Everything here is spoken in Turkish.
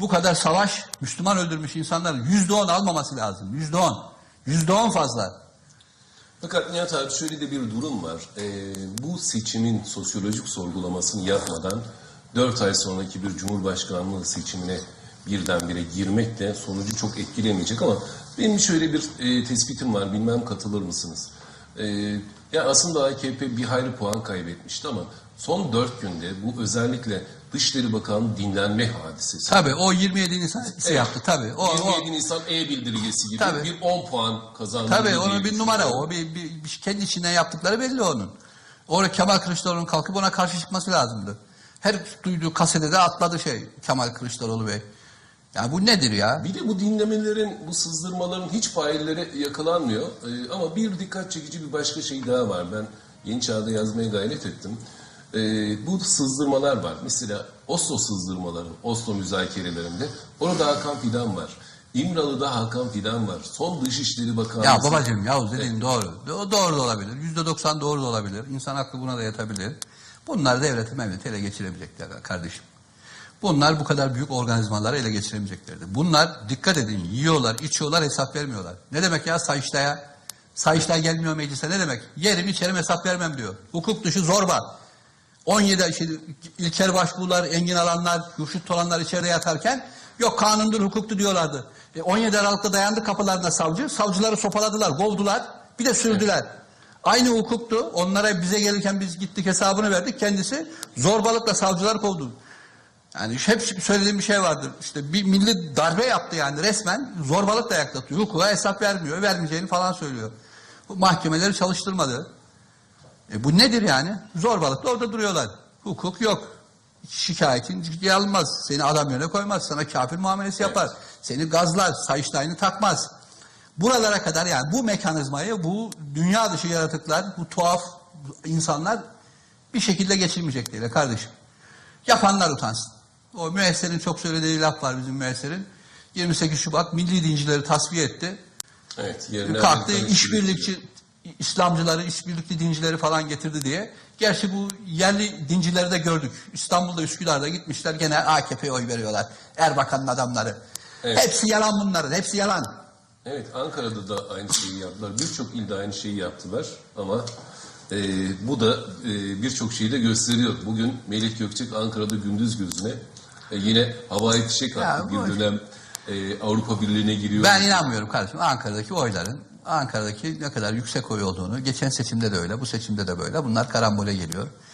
Bu kadar savaş, Müslüman öldürmüş insanların yüzde on almaması lazım. Yüzde on. Yüzde on fazla. Fakat Nihat abi şöyle de bir durum var. Ee, bu seçimin sosyolojik sorgulamasını yapmadan 4 ay sonraki bir cumhurbaşkanlığı seçimine birdenbire girmek de sonucu çok etkilemeyecek ama benim şöyle bir e, tespitim var. Bilmem katılır mısınız? Ee, ya aslında AKP bir hayli puan kaybetmişti ama son 4 günde bu özellikle Dışişleri Bakanı dinlenme hadisesi. Tabii o 27 Nisan Evet. yaptı tabii. O, o, 27 Nisan e-bildirgesi gibi Tabii. bir 10 puan kazandı. tabii onun bir numara o. Bir, bir, bir- kendi içinden yaptıkları belli onun. Orada Kemal Kılıçdaroğlu'nun kalkıp ona karşı çıkması lazımdı. Her duyduğu kasede de atladı şey Kemal Kılıçdaroğlu Bey. Yani bu nedir ya? Bir de bu dinlemelerin, bu sızdırmaların hiç failleri yakalanmıyor. Ee, ama bir dikkat çekici bir başka şey daha var. Ben Yeni Çağ'da yazmaya gayret ettim. Ee, bu sızdırmalar var. Mesela Oslo sızdırmaları, Oslo müzakerelerinde. Orada Hakan Fidan var. İmralı'da Hakan Fidan var. Son Dışişleri Bakanı. Ya babacığım ya dediğin doğru. O doğru da olabilir. Yüzde doksan doğru da olabilir. İnsan aklı buna da yatabilir. Bunlar devleti mevleti ele geçiremeyecekler kardeşim. Bunlar bu kadar büyük organizmaları ele geçiremeyeceklerdi. Bunlar dikkat edin yiyorlar, içiyorlar, hesap vermiyorlar. Ne demek ya Sayıştay'a? Sayıştay gelmiyor meclise ne demek? Yerim içerim hesap vermem diyor. Hukuk dışı zorba. 17 işte İlker Başbuğlar, Engin Alanlar, Hürşit Tolanlar içeride yatarken yok kanundur, hukuktu diyorlardı. E 17 Aralık'ta dayandı kapılarına savcı. Savcıları sopaladılar, kovdular. Bir de sürdüler. Aynı hukuktu. Onlara bize gelirken biz gittik hesabını verdik. Kendisi zorbalıkla savcılar kovdu. Yani hep söylediğim bir şey vardır. İşte bir milli darbe yaptı yani resmen zorbalıkla yaklatıyor. Hukuka hesap vermiyor, vermeyeceğini falan söylüyor. Mahkemeleri çalıştırmadı. E bu nedir yani? Zorbalıkla orada duruyorlar. Hukuk yok. Şikayetin ciddiye alınmaz. Seni adam yerine koymaz. Sana kafir muamelesi yapar. Seni gazlar. Sayıştayını takmaz. Buralara kadar yani bu mekanizmayı bu dünya dışı yaratıklar, bu tuhaf insanlar bir şekilde geçirmeyecekler kardeşim. Yapanlar utansın. O müesserin çok söylediği laf var bizim müesserin. 28 Şubat milli dincileri tasfiye etti. Evet. Kalktı işbirlikçi İslamcıları, işbirlikli dincileri falan getirdi diye. Gerçi bu yerli dincileri de gördük. İstanbul'da Üsküdar'da gitmişler gene AKP'ye oy veriyorlar. Erbakan'ın adamları. Evet. Hepsi yalan bunların, hepsi yalan. Evet Ankara'da da aynı şeyi yaptılar. Birçok ilde aynı şeyi yaptılar ama e, bu da e, birçok şeyi de gösteriyor. Bugün Melih Gökçek Ankara'da gündüz gözüne e, yine havai fişek attı. Bir dönem e, Avrupa Birliği'ne giriyor. Ben inanmıyorum kardeşim. Ankara'daki oyların Ankara'daki ne kadar yüksek oy olduğunu geçen seçimde de öyle, bu seçimde de böyle. Bunlar karambole geliyor.